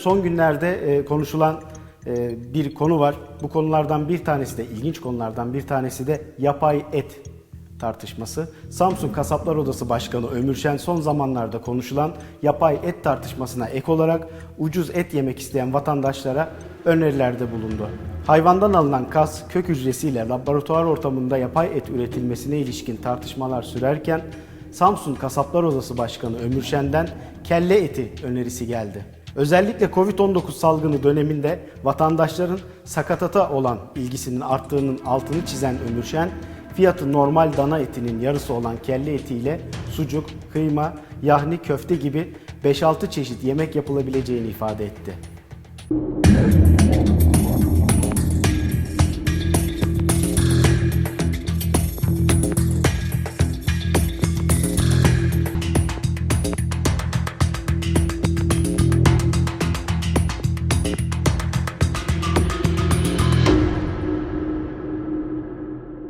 Son günlerde e, konuşulan e, bir konu var. Bu konulardan bir tanesi de ilginç konulardan bir tanesi de yapay et tartışması. Samsun Kasaplar Odası Başkanı Ömür Şen son zamanlarda konuşulan yapay et tartışmasına ek olarak ucuz et yemek isteyen vatandaşlara önerilerde bulundu. Hayvandan alınan kas, kök hücresiyle laboratuvar ortamında yapay et üretilmesine ilişkin tartışmalar sürerken Samsun Kasaplar Odası Başkanı Ömür Şen'den kelle eti önerisi geldi. Özellikle Covid-19 salgını döneminde vatandaşların sakatata olan ilgisinin arttığının altını çizen Ömür Şen, fiyatı normal dana etinin yarısı olan kelle etiyle sucuk, kıyma, yahni, köfte gibi 5-6 çeşit yemek yapılabileceğini ifade etti.